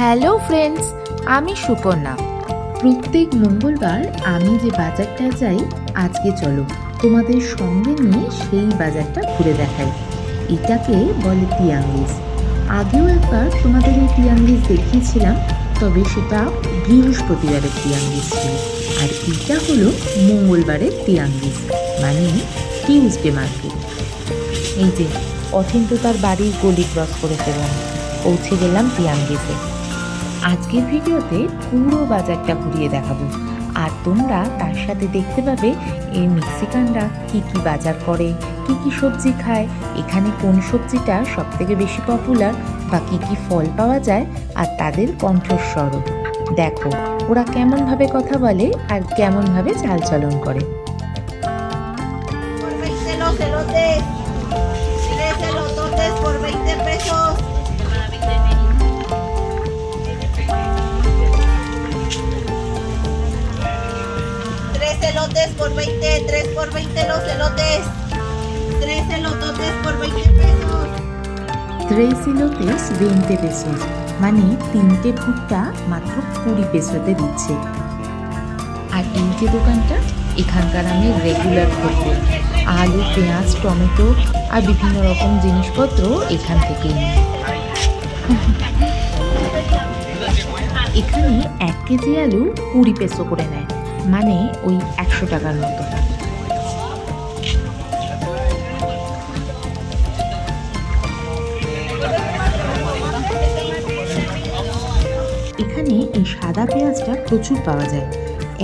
Hello friends, আমি সুপর্ণা। প্রত্যেক মঙ্গলবার আমি যে বাজারটা যাই, আজকে চলো তোমাদের সঙ্গে নিয়ে সেই বাজারটা ঘুরে দেখাই। এটাকে বলে তিয়াঙ্গিস আগেও একবার তোমাদের এই তিয়াঙ্গিস দেখিয়েছিলাম, তবে সেটা বৃহস্পতিবারের তিয়াঙ্গিস ছিল। আর এটা হলো মঙ্গলবারের তিয়াঙ্গিস মানে টিউসডে মার্কেট। এই যে অচিন্ত তার বাড়ির গলি ক্রস করে ফেললাম পৌঁছে গেলাম তিয়াঙ্গিসে আজকের ভিডিওতে পুরো বাজারটা ঘুরিয়ে দেখাবো আর তোমরা তার সাথে দেখতে পাবে এই মেক্সিকানরা কি কি বাজার করে, কি কি সবজি খায়, এখানে কোন সবজিটা সব থেকে বেশি পপুলার বা কি কি ফল পাওয়া যায়, আর তাদের কণ্ঠস্বরও দেখো, ওরা কেমনভাবে কথা বলে আর কেমনভাবে চালচলন করে Por 20 los elotes. Tres elototes por 20 pesos. Elotes por 20, tres por 20 los elotes. Tres elototes por 20 pesos. ত্রেসিলোতেস ভেন্টে পেসোস মানে তিনটে ভুট্টা মাত্র কুড়ি পেসোতে দিচ্ছে আর এই যে দোকানটা এখানকার আমি রেগুলার করব আলু পেঁয়াজ টমেটো আর বিভিন্ন রকম জিনিসপত্র এখান থেকেই নিই এখানে এক কেজি আলু কুড়ি পেসো করে নেয় মানে ওই একশো টাকার মতো এখানে এই সাদা পেঁয়াজটা প্রচুর পাওয়া যায়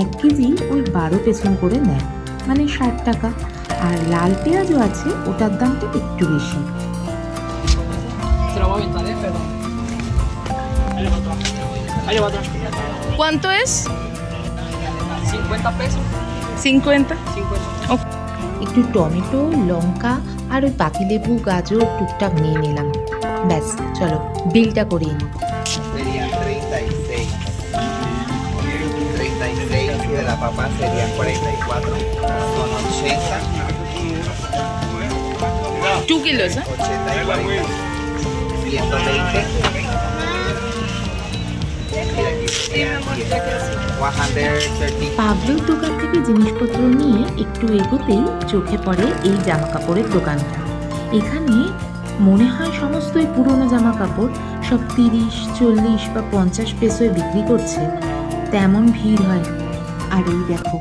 এক কেজি ওই বারো পেছন করে নেয় মানে ষাট টাকা আর লাল পেঁয়াজও আছে, ওটার দামটা একটু বেশি. ¿Cuánto es? 50 pesos. 50. 50. একটু টমেটো লঙ্কা আর ওই পাতিলেবু গাজর টুকটাক নিয়ে নিলাম ব্যাস চলো বিলটা করিয়ে নিই serían 36. 36 de la papa serían 44. Son 80. 2 kilos, ¿eh? 80 y 40. 120. পাবলোর দোকান থেকে জিনিসপত্র নিয়ে একটু এগোতেই চোখে পড়ে এই জামা কাপড়ের দোকানটা। এখানে মনে হয় সমস্তই পুরনো জামা কাপড় সব তিরিশ, চল্লিশ বা পঞ্চাশ পেসোয় বিক্রি করছে। তেমন ভিড় হয় আর এই দেখো,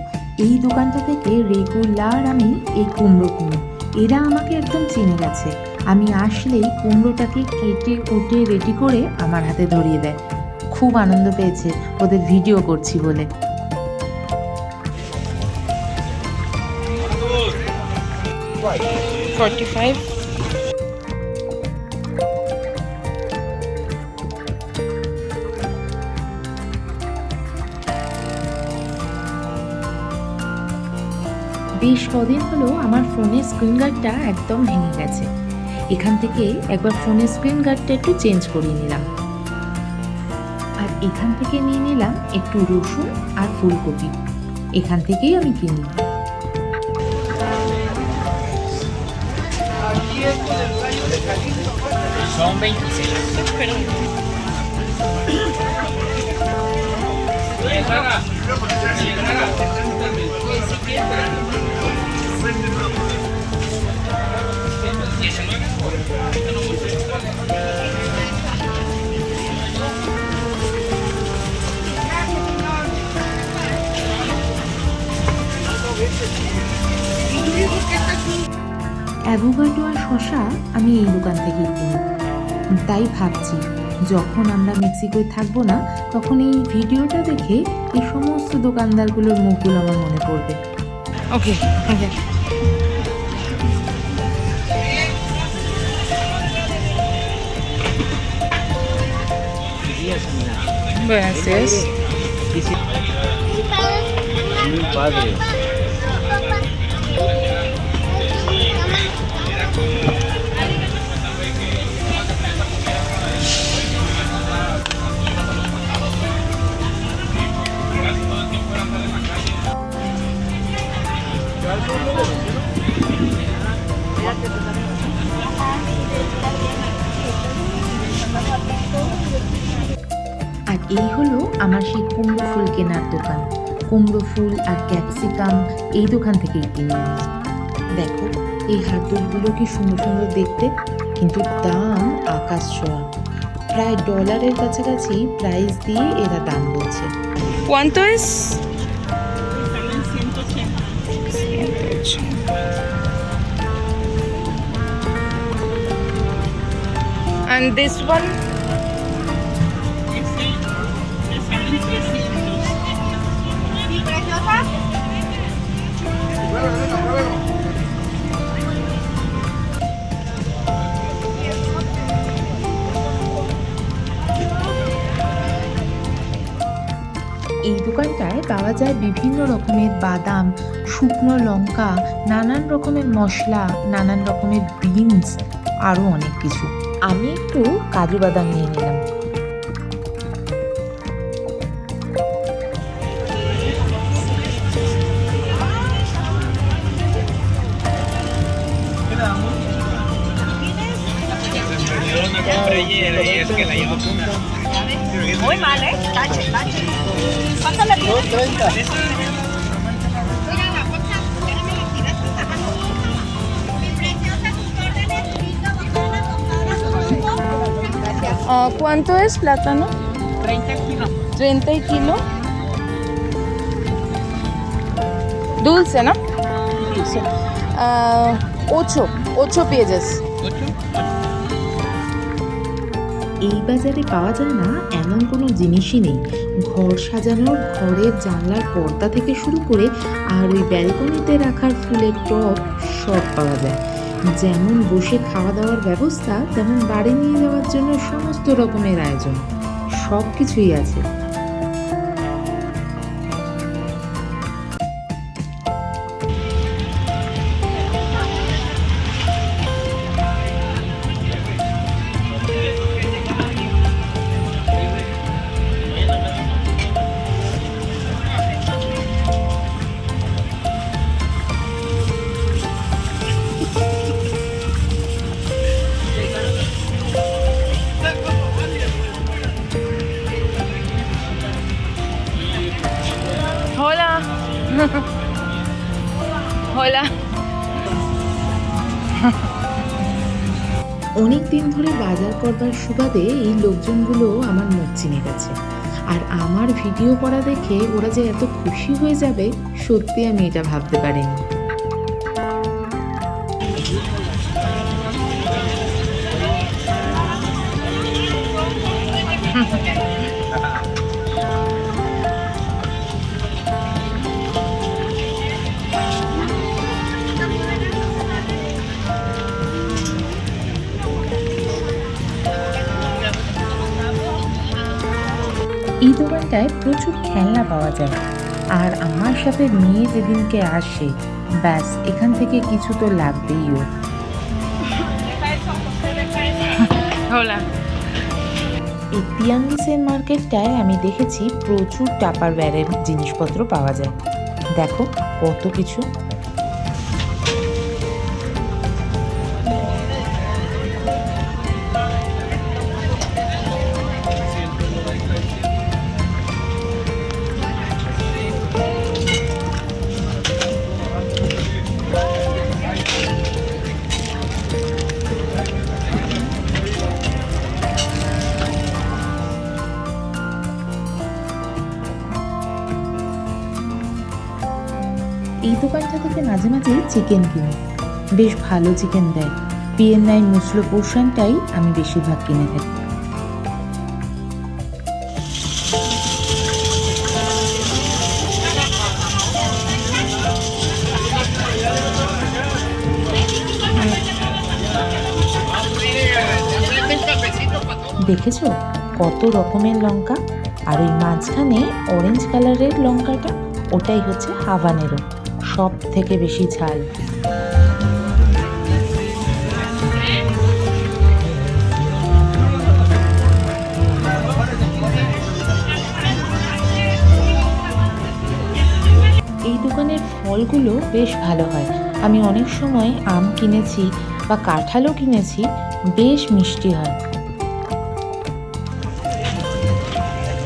এই দোকানটা থেকে রেগুলার আমি এই কুমড়ো কিনি। এরা আমাকে একদম চিনে গেছে। আমি আসলেই কুমড়োটাকে কেটে কুটে রেডি করে আমার হাতে ধরিয়ে দেয়। খুব আনন্দ পেয়েছে ওদের ভিডিও করছি বলে। 45. বেশ কদিন হলো আমার ফোনের স্ক্রিন গার্ডটা একদম ভেঙে গেছে। এখান থেকে একবার ফোনের স্ক্রিন গার্ডটা একটু চেঞ্জ করিয়ে নিলাম। এখান থেকে নিয়ে নিলাম একটু রসুন আর ফুলকপি এখান থেকেই আমি কিনি Son 26. অ্যাভোকাডো আর শশা আমি এই দোকান থেকেই কিনি তাই ভাবছি যখন আমরা মেক্সিকোয় থাকব না তখন এই ভিডিওটা দেখে এই সমস্ত দোকানদারগুলোর মুখগুলো আমার মনে পড়বে Okay, okay. Buenas días. Mi padre. আর এই হলো আমার সেই কুমড়ো ফুল কেনার দোকান। কুমড়ো ফুল আর ক্যাপসিকাম এই দোকান থেকেই কিনে দেখো, এই হাতগুলো কি সুন্দর সুন্দর দেখতে, কিন্তু দাম আকাশ ছোঁয়া। প্রায় ডলারের কাছাকাছি প্রাইস দিয়ে এরা দাম বলছে। কোয়ান্ত And this one? এই দোকানটায় পাওয়া যায় বিভিন্ন রকমের বাদাম, শুকনো লঙ্কা, নানান রকমের মশলা, নানান রকমের বিনস আরও অনেক কিছু আমি একটু কাজু বাদাম নিয়ে নিলাম Muy mal, ¿eh? Tache, tache. ¿Cuánto le pides? ¿Cuánto es plátano? 30 kilos. 30 y kilo. Dulce, ¿no? Ah, 8, 8 pages. 8. এই বাজারে পাওয়া যায় না এমন কোনো জিনিসই নেই ঘর সাজানোর ঘরের জানলার পর্দা থেকে শুরু করে আর ওই ব্যালকনিতে রাখার ফুলের টপ সব পাওয়া যায় যেমন বসে খাওয়া দাওয়ার ব্যবস্থা, তেমন বাড়ি নিয়ে যাওয়ার জন্য সমস্ত রকমের আয়োজন। সব কিছুই আছে। Hola. অনেক দিন ধরে বাজার করবার সুবাদে এই লোকজনগুলো আমার মুখ চিনে গেছে আর আমার ভিডিও করা দেখে ওরা যে এত খুশি হয়ে যাবে, সত্যি আমি এটা ভাবতে পারিনি দোকানটায় প্রচুর খেলনা পাওয়া যায়। আর আমার সাথে মেয়ে যেদিনকে আসে, ব্যাস, এখান থেকে কিছু তো লাগবেই ও এই পিয়াঙ্গিসের মার্কেটটায় আমি দেখেছি প্রচুর টাপার ব্যারের জিনিসপত্র পাওয়া যায়। দেখো কত কিছু। দোকানটা থেকে মাঝে মাঝে চিকেন কিনি। বেশ ভালো চিকেন দেয়। পিএন নাইন মুসলো পোর্শনটাই আমি বেশিরভাগ কিনে থাকি। দেখেছ? কত রকমের লঙ্কা। আর ওই মাঝখানে অরেঞ্জ কালারের লঙ্কাটা, ওটাই হচ্ছে হাভানেরো সব থেকে বেশি ঝাল এই দোকানের ফলগুলো বেশ ভালো হয়। আমি অনেক সময় আম কিনেছি বা কাঁঠালও কিনেছি, বেশ মিষ্টি হয়।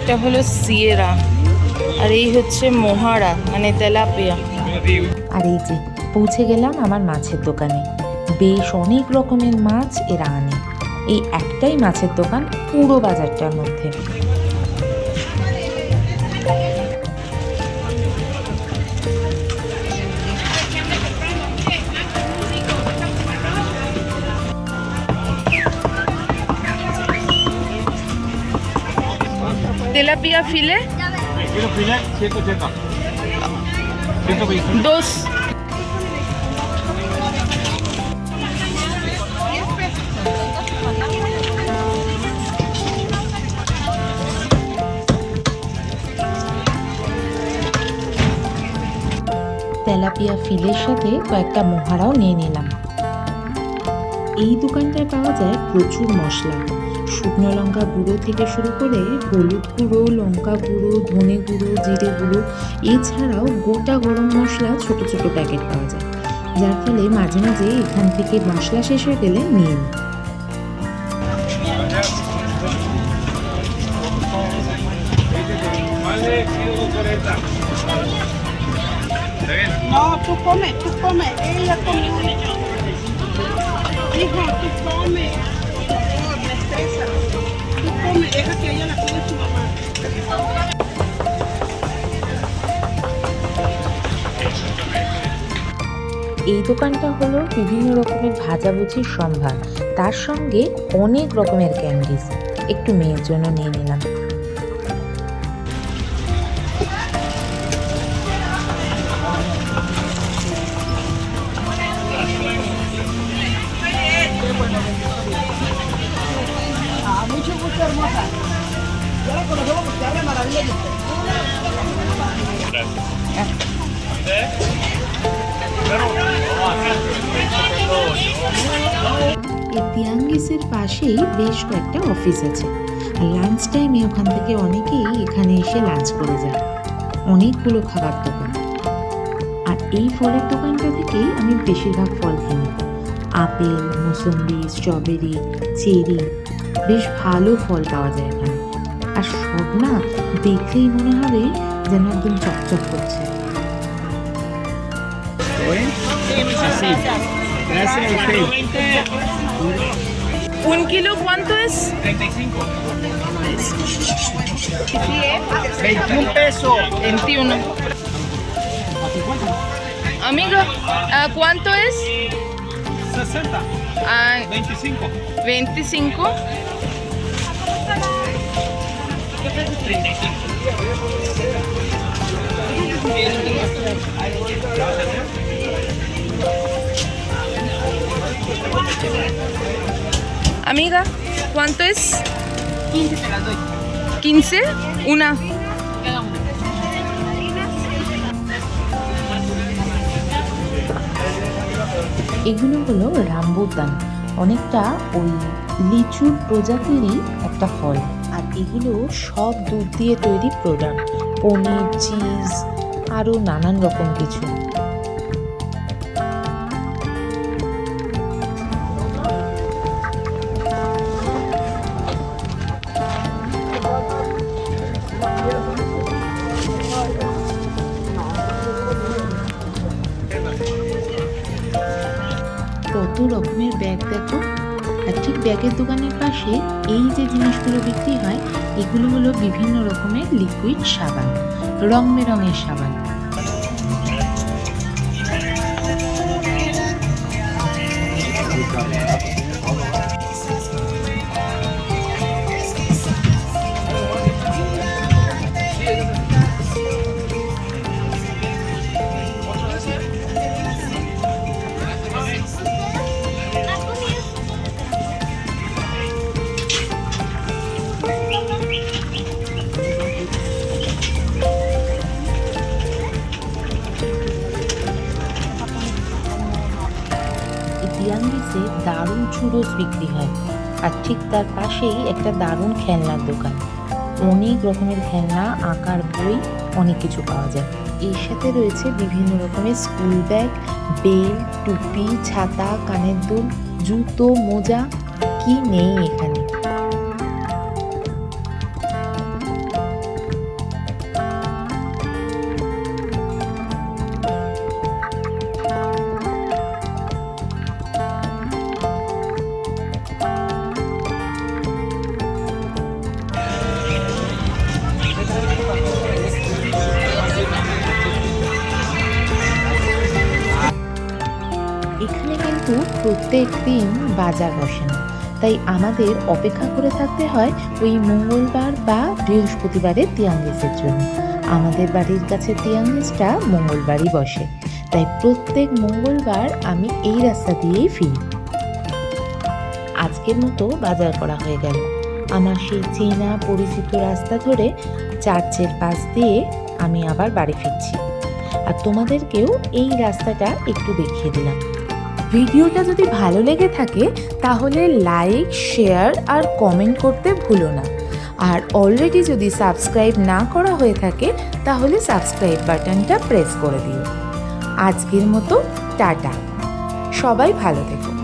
এটা হলো সিয়েরা, আর এই হচ্ছে মোহারা মানে তেলাপিয়া। আর এই যে পৌঁছে গেলাম আমার মাছের দোকানে। বেশ অনেক রকমের মাছ এরা আনে। এই একটাই মাছের দোকান পুরো বাজারটার মধ্যে। Tilapia fillet? Kilo filet, 180. 120. দোস তেলাপিয়া ফিলের সাথে কয়েকটা মোহারাও নিয়ে নিলাম এই দোকানটায় পাওয়া যায় প্রচুর মশলা শুকনো লঙ্কা গুঁড়ো থেকে শুরু করে হলুদ গুঁড়ো লঙ্কা গুঁড়ো ধনে গুঁড়ো জিরে গুঁড়ো এছাড়াও গোটা গরম মশলা ছোট ছোট প্যাকেট পাওয়া যায় যার ফলে মাঝে মাঝে এখান থেকে মশলা শেষ হয়ে গেলে নিয়ে নিই Vale, 140. No, tú come, tú come. Ella come. Hijo, tú come. এই দোকানটা হলো বিভিন্ন রকমের ভাজাভুজির সম্ভার। তার সঙ্গে অনেক রকমের ক্যান্ডিস। একটু মেয়ের জন্য নিয়ে নিলাম। এই তিয়াঙ্গিসের পাশেই বেশ কয়েকটা অফিস আছে। আর লাঞ্চ টাইমে ওখান থেকে অনেকেই এখানে এসে লাঞ্চ করে যায় অনেকগুলো খাবার দোকান। আর এই ফলের দোকানটা থেকেই আমি বেশিরভাগ ফল কিনি। আপেল মোসম্বি স্ট্রবেরি চেরি বেশ ভালো ফল পাওয়া যায় এখানে। আর সব না দেখলেই মনে হবে যেন একদম চকচক করছে. Gracias a usted. un kilo cuánto es 35. 21 pesos. 21 amiga ah, cuánto es 60. Ah, 25. 25 Amiga, ¿cuánto es? 15 te las doy. ¿15? Una. Una. এগুলো হলো রামবুতান অনেকটা ওই লিচুর প্রজাতিরই একটা ফল আর এগুলো সব দুধ দিয়ে তৈরি প্রোডাক্ট পনির চিজ আরও নানান রকম কিছু ব্যাগের দোকানের পাশে এই যে জিনিসগুলো বিক্রি হয়, এগুলো হলো বিভিন্ন রকমের লিকুইড সাবান, রং বেরঙের সাবান। তিয়াঙ্গিসে দারুণ চুরোস বিক্রি হয়। আর ঠিক তার পাশেই একটা দারুণ খেলনার দোকান। অনেক রকমের খেলনা, আঁকার, বই, অনেক কিছু পাওয়া যায়। এর সাথে রয়েছে বিভিন্ন রকমের স্কুল ব্যাগ বেল টুপি, ছাতা, কানের দুল, জুতো, মোজা, কি নেই এখানে? প্রত্যেক দিন বাজার বসে না। তাই আমাদের অপেক্ষা করে থাকতে হয় ওই মঙ্গলবার বা বৃহস্পতিবারের তিয়াঙ্গিসের জন্য। আমাদের বাড়ির কাছে তিয়াঙ্গিসটা মঙ্গলবারই বসে। তাই প্রত্যেক মঙ্গলবার আমি এই রাস্তা দিয়েই ফিরি। আজকের মতো বাজার করা হয়ে গেল। আমার সেই চেনা পরিচিত রাস্তা ধরে চার্চের পাশ দিয়ে আমি আবার বাড়ি ফিরছি। আর তোমাদেরকেও এই রাস্তাটা একটু দেখিয়ে দিলাম। ভিডিওটা যদি ভালো লেগে থাকে, তাহলে লাইক শেয়ার আর কমেন্ট করতে ভুলো না। আর অলরেডি যদি সাবস্ক্রাইব না করা হয়ে থাকে, তাহলে সাবস্ক্রাইব বাটনটা প্রেস করে দিও। আজকের মতো, টাটা। সবাই ভালো থেকো।